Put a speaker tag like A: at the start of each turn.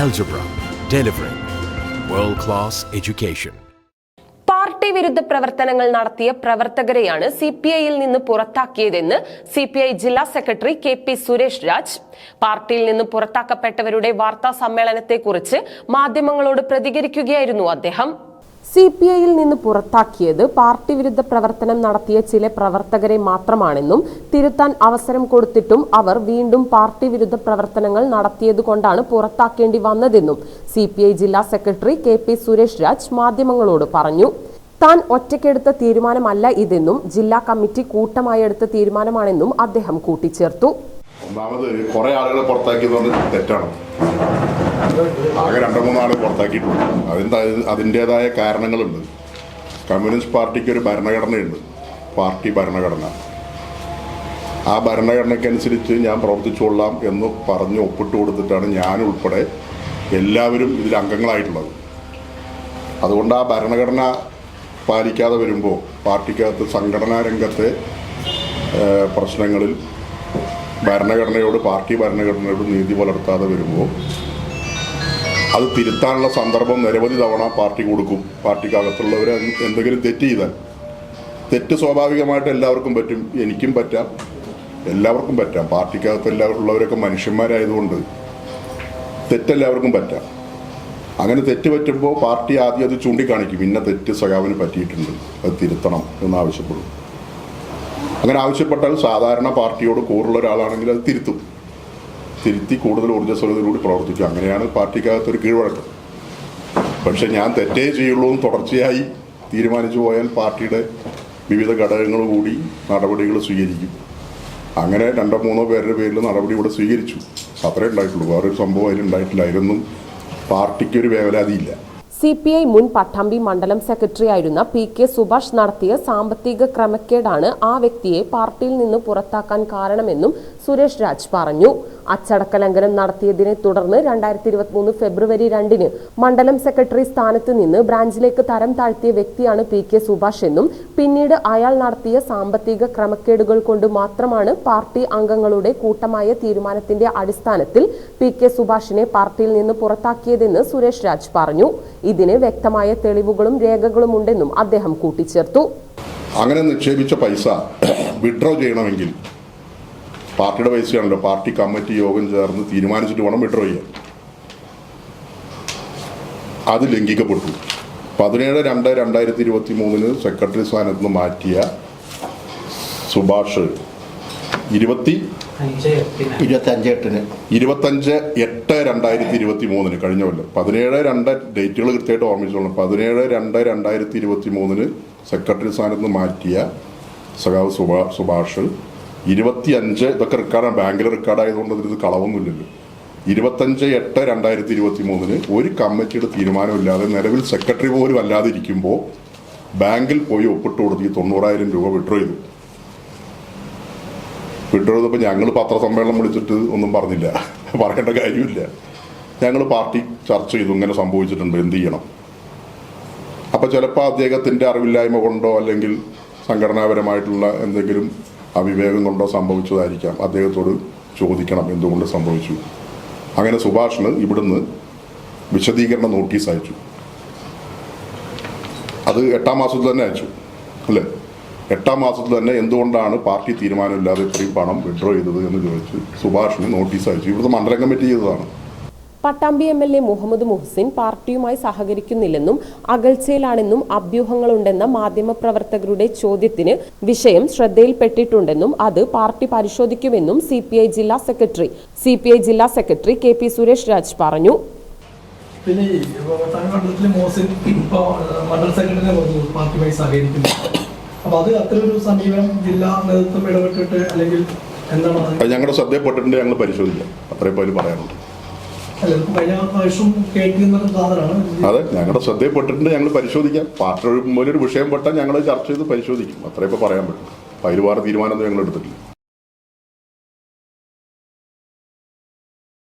A: Algebra, delivering world class education.
B: Party വിരുദ്ധ പ്രവർത്തനങ്ങൾ നടത്തിയ പ്രവർത്തകരെയാണ് സി പി ഐയിൽ നിന്ന് പുറത്താക്കിയതെന്ന് സി പി ഐ ജില്ലാ secretary K P Suresh Raj പാർട്ടിയിൽ നിന്ന് പുറത്താക്കപ്പെട്ടവരുടെ വാർത്താ സമ്മേളനത്തെക്കുറിച്ച് മാധ്യമങ്ങളോട് പ്രതികരിക്കുകയായിരുന്നു അദ്ദേഹം സി പി ഐയിൽ നിന്ന് പുറത്താക്കിയത് പാർട്ടി വിരുദ്ധ പ്രവർത്തനം നടത്തിയ ചില പ്രവർത്തകരെ മാത്രമാണെന്നും തിരുത്താൻ അവസരം കൊടുത്തിട്ടും അവർ വീണ്ടും പാർട്ടി വിരുദ്ധ പ്രവർത്തനങ്ങൾ നടത്തിയതുകൊണ്ടാണ് പുറത്താക്കേണ്ടി വന്നതെന്നും സി ജില്ലാ secretary K P Suresh Raj മാധ്യമങ്ങളോട് പറഞ്ഞു. താൻ ഒറ്റയ്ക്കെടുത്ത തീരുമാനമല്ല ഇതെന്നും ജില്ലാ കമ്മിറ്റി കൂട്ടമായി എടുത്ത തീരുമാനമാണെന്നും അദ്ദേഹം കൂട്ടിച്ചേർത്തു.
C: ഒന്നാമത് കുറെ ആളുകളെ പുറത്താക്കിയത് തെറ്റാണ്. ആകെ രണ്ടോ മൂന്നോ ആളെ പുറത്താക്കിയിട്ടുണ്ട്. അതിന്റെ അതിന്റെതായ കാരണങ്ങളുണ്ട്. കമ്മ്യൂണിസ്റ്റ് പാർട്ടിക്ക് ഒരു ഭരണഘടനയുണ്ട്. പാർട്ടി ഭരണഘടന. ആ ഭരണഘടനയ്ക്കനുസരിച്ച് ഞാൻ പ്രവർത്തിച്ചുകൊള്ളാം എന്ന് പറഞ്ഞ് ഒപ്പിട്ട് കൊടുത്തിട്ടാണ് ഞാൻ ഉൾപ്പെടെ എല്ലാവരും ഇതിൽ അംഗങ്ങളായിട്ടുള്ളത്. അതുകൊണ്ട് ആ ഭരണഘടന പാലിക്കാതെ വരുമ്പോൾ പാർട്ടിക്കകത്ത് സംഘടനാ രംഗത്തെ പ്രശ്നങ്ങളിൽ ഭരണഘടനയോട് പാർട്ടി ഭരണഘടനയോട് നീതി പുലർത്താതെ വരുമ്പോൾ അത് തിരുത്താനുള്ള സന്ദർഭം നിരവധി തവണ പാർട്ടി കൊടുക്കും. പാർട്ടിക്കകത്തുള്ളവർ എന്തെങ്കിലും തെറ്റ് ചെയ്താൽ. തെറ്റ് സ്വാഭാവികമായിട്ട് എല്ലാവർക്കും പറ്റും. എനിക്കും പറ്റാം. എല്ലാവർക്കും പറ്റാം. പാർട്ടിക്കകത്ത് എല്ലാവരും ഉള്ളവരൊക്കെ മനുഷ്യന്മാരായതുകൊണ്ട് തെറ്റെല്ലാവർക്കും പറ്റാം. അങ്ങനെ തെറ്റ് പറ്റുമ്പോൾ പാർട്ടി ആദ്യം അത് ചൂണ്ടിക്കാണിക്കും. ഇന്ന തെറ്റ് സഖാവിന് പറ്റിയിട്ടുണ്ട്. അത് തിരുത്തണം എന്ന് ആവശ്യപ്പെടും അങ്ങനെ ആവശ്യപ്പെട്ടാൽ സാധാരണ പാർട്ടിയോട് കൂറുള്ള ഒരാളാണെങ്കിൽ അത് തിരുത്തും. തിരുത്തി കൂടുതൽ ഊർജസ്വലതയിലൂടെ പ്രവർത്തിക്കും അങ്ങനെയാണ് പാർട്ടിക്കകത്തൊരു കീഴ്വഴക്കം. പക്ഷെ ഞാൻ തെറ്റേ ചെയ്യുള്ളൂ എന്ന് തുടർച്ചയായി തീരുമാനിച്ചു പോയാൽ പാർട്ടിയുടെ വിവിധ ഘടകങ്ങൾ കൂടി നടപടികൾ സ്വീകരിക്കും. അങ്ങനെ രണ്ടോ മൂന്നോ പേരുടെ പേരിൽ നടപടി ഇവിടെ സ്വീകരിച്ചു. അത്രേ ഉണ്ടായിട്ടുള്ളൂ. വേറൊരു സംഭവം അതിലുണ്ടായിട്ടില്ല അതിലൊന്നും പാർട്ടിക്ക് ഒരു വേവലാതിയില്ല.
B: സി പി ഐ മുൻ പട്ടാമ്പി മണ്ഡലം സെക്രട്ടറി ആയിരുന്ന പി കെ സുഭാഷ് നടത്തിയ സാമ്പത്തിക ക്രമക്കേടാണ് ആ വ്യക്തിയെ പാർട്ടിയിൽ നിന്ന് പുറത്താക്കാൻ കാരണമെന്നും സുരേഷ് രാജ് പറഞ്ഞു. അച്ചടക്ക ലംഘനം നടത്തിയതിനെ തുടർന്ന് രണ്ടായിരത്തി ഇരുപത്തിമൂന്ന് ഫെബ്രുവരി രണ്ടിന് മണ്ഡലം സെക്രട്ടറി സ്ഥാനത്ത് നിന്ന് ബ്രാഞ്ചിലേക്ക് തരം താഴ്ത്തിയ വ്യക്തിയാണ് പി കെ സുഭാഷ് എന്നും പിന്നീട് അയാൾ നടത്തിയ സാമ്പത്തിക ക്രമക്കേടുകൾ കൊണ്ട് മാത്രമാണ് പാർട്ടി അംഗങ്ങളുടെ കൂട്ടമായ തീരുമാനത്തിന്റെ അടിസ്ഥാനത്തിൽ പി കെ സുഭാഷിനെ പാർട്ടിയിൽ നിന്ന് പുറത്താക്കിയതെന്ന് സുരേഷ് രാജ് പറഞ്ഞു. ഇതിന് വ്യക്തമായ തെളിവുകളും രേഖകളും ഉണ്ടെന്നും അദ്ദേഹം കൂട്ടിച്ചേർത്തു.
C: അങ്ങനെ നിക്ഷേപിച്ച പൈസ വിഡ്രോ ചെയ്യണമെങ്കിൽ പാർട്ടിയുടെ പൈസയാണല്ലോ പാർട്ടി കമ്മിറ്റി യോഗം ചേർന്ന് തീരുമാനിച്ചിട്ട് വേണം വിഡ്രോ ചെയ്യാൻ. അത് ലംഘിക്കപ്പെട്ടു. പതിനേഴ് രണ്ട് രണ്ടായിരത്തി ഇരുപത്തി മൂന്നിന് സെക്രട്ടറി സ്ഥാനത്ത് നിന്ന് മാറ്റിയ സുഭാഷ് ഇരുപത്തി
D: ഇരുപത്തഞ്ച്
C: എട്ട് രണ്ടായിരത്തി ഇരുപത്തി മൂന്നിന് കഴിഞ്ഞ കൊല്ലം. പതിനേഴ് രണ്ട് ഡേറ്റുകൾ കൃത്യമായിട്ട് ഓർമ്മിച്ചോളാം പതിനേഴ് രണ്ട് രണ്ടായിരത്തി ഇരുപത്തി മൂന്നിന് സെക്രട്ടറി സ്ഥാനത്ത് നിന്ന് മാറ്റിയ സഖാവ് സുഭാ സുഭാഷ് ഇരുപത്തി അഞ്ച് ഇതൊക്കെ റെക്കോർഡാണ് ബാങ്കിൽ റെക്കോർഡായതുകൊണ്ട് ഇതിൽ കളവൊന്നുമില്ലല്ലോ. ഇരുപത്തഞ്ച് എട്ട് രണ്ടായിരത്തി ഇരുപത്തി മൂന്നിന് ഒരു കമ്മിറ്റിയുടെ തീരുമാനമില്ലാതെ നിലവിൽ സെക്രട്ടറി പോലും അല്ലാതെ ഇരിക്കുമ്പോൾ ബാങ്കിൽ പോയി ഒപ്പിട്ട് കൊടുത്ത് ഈ തൊണ്ണൂറായിരം രൂപ വിഡ്രോ ചെയ്തു. വിഡ്രോ ചെയ്തപ്പോൾ ഞങ്ങൾ പത്രസമ്മേളനം വിളിച്ചിട്ട് ഒന്നും പറഞ്ഞില്ല. പറയേണ്ട കാര്യമില്ല. ഞങ്ങൾ പാർട്ടി ചർച്ച ചെയ്തു. ഇങ്ങനെ സംഭവിച്ചിട്ടുണ്ട്. എന്ത് ചെയ്യണം? അപ്പോൾ ചിലപ്പോൾ അദ്ദേഹത്തിന്റെ അറിവില്ലായ്മ കൊണ്ടോ അല്ലെങ്കിൽ സംഘടനാപരമായിട്ടുള്ള എന്തെങ്കിലും അവിവേകം കൊണ്ടോ സംഭവിച്ചതായിരിക്കാം. അദ്ദേഹത്തോട് ചോദിക്കണം എന്തുകൊണ്ട് സംഭവിച്ചു. അങ്ങനെ സുഭാഷിന് ഇവിടുന്ന് വിശദീകരണ നോട്ടീസ് അയച്ചു. അത് എട്ടാം മാസത്തിൽ തന്നെ അയച്ചു അല്ലേ? എട്ടാം മാസത്തിൽ തന്നെ എന്തുകൊണ്ടാണ് പാർട്ടി തീരുമാനമില്ലാതെ ഇത്രയും പണം വിഡ്രോ ചെയ്തത് എന്ന് ചോദിച്ച് സുഭാഷിന് നോട്ടീസ് അയച്ചു. ഇവിടുത്തെ മണ്ഡലം കമ്മിറ്റി ചെയ്തതാണ്.
B: Pattambi M L A Muhammad Muhsin പാർട്ടിയുമായി സഹകരിക്കുന്നില്ലെന്നും അകൽച്ചയിലാണെന്നും അഭ്യൂഹങ്ങളുണ്ടെന്ന മാധ്യമപ്രവർത്തകരുടെ ചോദ്യത്തിന് വിഷയം ശ്രദ്ധയിൽപ്പെട്ടിട്ടുണ്ടെന്നും അത് പാർട്ടി പരിശോധിക്കുമെന്നും സി പി ഐ ജില്ലാ സെക്രട്ടറി സി പി ഐ ജില്ലാ secretary K P Suresh Raj പറഞ്ഞു.
E: പിന്നെ മണ്ഡലത്തിലെ മോസിൻ ഇപ്പോൾ മണ്ഡല സെക്രട്ടറിനെ പറഞ്ഞു പാർട്ടിയുമായി സഹകരിക്കുന്നു. അപ്പൊ അത് അത്തരൊരു സമീപനം ജില്ലാ നേതൃത്വം ഇടപെട്ടിട്ട് അല്ലെങ്കിൽ എന്താണ്?
C: ഞങ്ങളുടെ ശ്രദ്ധയപ്പെട്ടിട്ടുണ്ട് ഞങ്ങൾ പരിശോധിക്കാം. അത്രയും പേര് പറയാനുണ്ട് അതെ ഞങ്ങളുടെ ശ്രദ്ധയപ്പെട്ടിട്ടുണ്ട് ഞങ്ങൾ പരിശോധിക്കാം. പാർട്ടി ഒരു വിഷയം പെട്ടാൽ ഞങ്ങൾ ചർച്ച ചെയ്ത് പരിശോധിക്കും. അത്രേ ഇപ്പോൾ പറയാൻ പറ്റും. അതിൽ വേറെ തീരുമാനമൊന്നും ഞങ്ങൾ എടുത്തിട്ടില്ല.